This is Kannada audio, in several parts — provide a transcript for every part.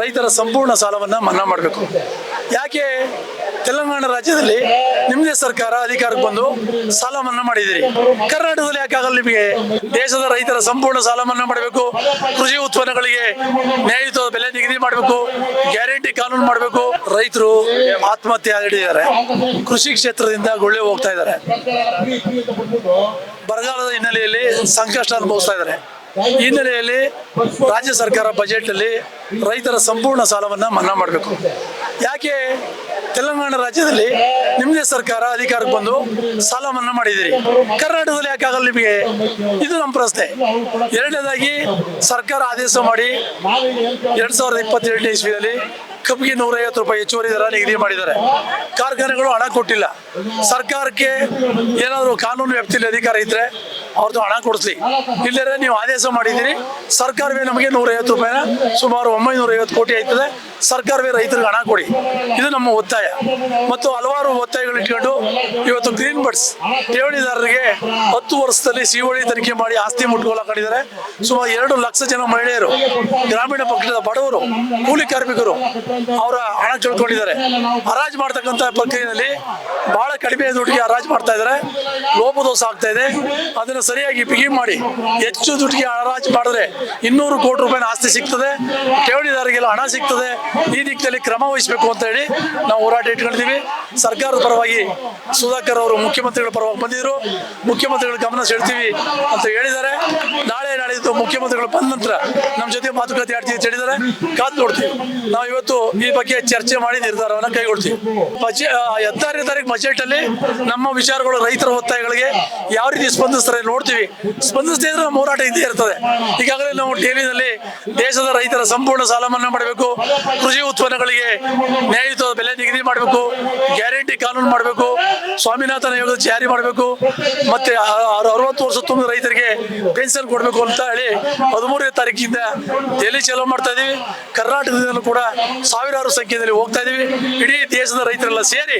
ರೈತರ ಸಂಪೂರ್ಣ ಸಾಲವನ್ನು ಮನ್ನಾ ಮಾಡಬೇಕು. ಯಾಕೆ? ತೆಲಂಗಾಣ ರಾಜ್ಯದಲ್ಲಿ ನಿಮ್ಮದೇ ಸರ್ಕಾರ ಅಧಿಕಾರಕ್ಕೆ ಬಂದು ಸಾಲ ಮನ್ನಾ ಮಾಡಿದಿರಿ ಕರ್ನಾಟಕದಲ್ಲಿ ಯಾಕೆ ಆಗಲ್ಲ ನಿಮಗೆ? ದೇಶದ ರೈತರ ಸಂಪೂರ್ಣ ಸಾಲ ಮನ್ನಾ ಮಾಡಬೇಕು. ಕೃಷಿ ಉತ್ಪನ್ನಗಳಿಗೆ ನ್ಯಾಯಯುತ ಬೆಲೆ ನಿಗದಿ ಮಾಡಬೇಕು. ಗ್ಯಾರಂಟಿ ಕಾನೂನು ಮಾಡಬೇಕು. ರೈತರು ಆತ್ಮಹತ್ಯೆ ಹಿಡಿದಿದ್ದಾರೆ ಕೃಷಿ ಕ್ಷೇತ್ರದಿಂದ ಗುಳ್ಳೆ ಹೋಗ್ತಾ ಇದ್ದಾರೆ. ಬರಗಾಲದ ಹಿನ್ನೆಲೆಯಲ್ಲಿ ಸಂಕಷ್ಟ ಅನುಭವಿಸ್ತಾ ಇದ್ದಾರೆ. ಹಿನ್ನೆಲೆಯಲ್ಲಿ ರಾಜ್ಯ ಸರ್ಕಾರ ಬಜೆಟ್ ಅಲ್ಲಿ ರೈತರ ಸಂಪೂರ್ಣ ಸಾಲವನ್ನ ಮನ್ನಾ ಮಾಡಬೇಕು. ಯಾಕೆ? ತೆಲಂಗಾಣ ರಾಜ್ಯದಲ್ಲಿ ನಿಮ್ಮದೇ ಸರ್ಕಾರ ಅಧಿಕಾರಕ್ಕೆ ಬಂದು ಸಾಲ ಮನ್ನಾ ಮಾಡಿದಿರಿ ಕರ್ನಾಟಕದಲ್ಲಿ ಯಾಕೆ ಆಗಲ್ಲ ನಿಮಗೆ? ಇದು ನಮ್ಮ ಪ್ರಶ್ನೆ. ಎರಡನೇದಾಗಿ ಸರ್ಕಾರ ಆದೇಶ ಮಾಡಿ ಎರಡ್ ಸಾವಿರದ ಇಪ್ಪತ್ತೆರಡನೇ ಇಸ್ವಿಯಲ್ಲಿ ಕಬ್ಬಿಗೆ ನೂರೈವತ್ತು ರೂಪಾಯಿ ಹೆಚ್ಚುವರಿ ದರ ನಿಗದಿ ಮಾಡಿದ್ದಾರೆ. ಕಾರ್ಖಾನೆಗಳು ಹಣ ಕೊಟ್ಟಿಲ್ಲ. ಸರ್ಕಾರಕ್ಕೆ ಏನಾದರೂ ಕಾನೂನು ವ್ಯಾಪ್ತಿಯಲ್ಲಿ ಅಧಿಕಾರ ಇದ್ರೆ ಅವ್ರದ್ದು ಹಣ ಕೊಡಿಸ್ಲಿ. ಇಲ್ಲದ್ರೆ ನೀವು ಆದೇಶ ಮಾಡಿದ್ದೀರಿ. ಸರ್ಕಾರವೇ ನಮಗೆ ನೂರೈವತ್ತು ರೂಪಾಯಿನ ಸುಮಾರು ಒಂಬೈನೂರ ಐವತ್ತು ಕೋಟಿ ಆಯ್ತದೆ. ಸರ್ಕಾರವೇ ರೈತರಿಗೆ ಹಣ ಕೊಡಿ. ಇದು ನಮ್ಮ ಒತ್ತಾಯ. ಮತ್ತು ಹಲವಾರು ಒತ್ತಾಯಗಳು ಇಟ್ಕೊಂಡು ಇವತ್ತು ಗ್ರೀನ್ ಬರ್ಡ್ಸ್ ಠೇವಣಿದಾರರಿಗೆ ಹತ್ತು ವರ್ಷದಲ್ಲಿ ಸಿಒಳಿ ತನಿಖೆ ಮಾಡಿ ಆಸ್ತಿ ಮುಟ್ಕೊಳ್ಳಾಕೊಂಡಿದ್ದಾರೆ ಸುಮಾರು ಎರಡು ಲಕ್ಷ ಜನ ಮಹಿಳೆಯರು, ಗ್ರಾಮೀಣ ಪಕ್ಷದ ಬಡವರು, ಕೂಲಿ ಕಾರ್ಮಿಕರು ಅವರ ಹಣ ಕಳ್ಕೊಂಡಿದ್ದಾರೆ. ಹರಾಜು ಮಾಡ್ತಕ್ಕಂಥ ಪ್ರಕ್ರಿಯೆಯಲ್ಲಿ ಬಹಳ ಕಡಿಮೆ ದುಡ್ಡಿಗೆ ಹರಾಜು ಮಾಡ್ತಾ ಇದ್ದಾರೆ. ಲೋಪದೋಷ ಆಗ್ತಾ ಇದೆ. ಅದನ್ನು ಸರಿಯಾಗಿ ಬಿಗಿ ಮಾಡಿ ಹೆಚ್ಚು ದುಡ್ಡಿಗೆ ಹರಾಜು ಮಾಡಿದ್ರೆ ಇನ್ನೂರು ಕೋಟಿ ರೂಪಾಯಿನ ಆಸ್ತಿ ಸಿಗ್ತದೆ. ಠೇವಣಿದಾರರಿಗೆಲ್ಲ ಹಣ ಸಿಗ್ತದೆ. ಈ ದಿಕ್ಕಿನಲ್ಲಿ ಕ್ರಮ ವಹಿಸಬೇಕು ಅಂತ ಹೇಳಿ ನಾವು ಹೋರಾಟ ಇಟ್ಕೊಂಡಿದ್ದೀವಿ. ಸರ್ಕಾರದ ಪರವಾಗಿ ಸುಧಾಕರ್ ಅವರು ಮುಖ್ಯಮಂತ್ರಿಗಳ ಪರವಾಗಿ ಬಂದಿದ್ರು. ಮುಖ್ಯಮಂತ್ರಿಗಳ ಗಮನ ಸೆಳ್ತೀವಿ ಅಂತ ಹೇಳಿದ್ದಾರೆ. ನಾಳೆ ನಾಳಿದ್ದು ಮುಖ್ಯಮಂತ್ರಿಗಳು ಬಂದ ನಂತರ ನಮ್ಮ ಜೊತೆ ಮಾತುಕತೆ ಆಡ್ತೀವಿ ಅಂತ ಹೇಳಿದರೆ ಕಾದು ನೋಡ್ತೀವಿ. ನಾವು ಇವತ್ತು ಈ ಬಗ್ಗೆ ಚರ್ಚೆ ಮಾಡಿ ನಿರ್ಧಾರವನ್ನು ಕೈಗೊಳ್ತೀವಿ. ಬಜೆ ಹದಿನಾರನೇ ತಾರೀಕು ಬಜೆಟ್ ಅಲ್ಲಿ ನಮ್ಮ ವಿಚಾರಗಳು ರೈತರ ಒತ್ತಾಯಗಳಿಗೆ ಯಾವ ರೀತಿ ಸ್ಪಂದಿಸ್ತಾರೆ ನೋಡ್ತೀವಿ. ಸ್ಪಂದಿಸದೇ ಇದ್ರೆ ಹೋರಾಟ ಇದ್ದೇ ಇರ್ತದೆ. ಈಗಾಗಲೇ ನಾವು ಟಿವಿನಲ್ಲಿ ದೇಶದ ರೈತರ ಸಂಪೂರ್ಣ ಸಾಲ ಮನ್ನಾ ಮಾಡಬೇಕು. ಕೃಷಿ ಉತ್ಪನ್ನಗಳಿಗೆ ನ್ಯಾಯಯುತ ಬೆಲೆ ನಿಗದಿ ಮಾಡಬೇಕು. ಗ್ಯಾರಂಟಿ ಕಾನೂನು ಮಾಡಬೇಕು. ಸ್ವಾಮಿನಾಥನ ಯೋಗ ಜಾರಿ ಮಾಡಬೇಕು. ಮತ್ತೆ ಅರವತ್ತು ವರ್ಷ ತುಂಬ ರೈತರಿಗೆ ಪೆನ್ಷನ್ ಕೊಡಬೇಕು ಅಂತ ಹೇಳಿ ಹದಿಮೂರನೇ ತಾರೀಕಿಂದ ದೆಹಲಿ ಚಲೋ ಮಾಡ್ತಾ ಇದೀವಿ. ಕರ್ನಾಟಕದಿಂದಲೂ ಕೂಡ ಸಾವಿರಾರು ಸಂಖ್ಯೆಯಲ್ಲಿ ಹೋಗ್ತಾ ಇದೀವಿ. ಇಡೀ ದೇಶದ ರೈತರೆಲ್ಲ ಸೇರಿ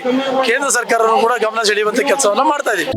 ಕೇಂದ್ರ ಸರ್ಕಾರವನ್ನು ಕೂಡ ಗಮನ ಸೆಳೆಯುವಂತ ಕೆಲಸವನ್ನ ಮಾಡ್ತಾ ಇದೀವಿ.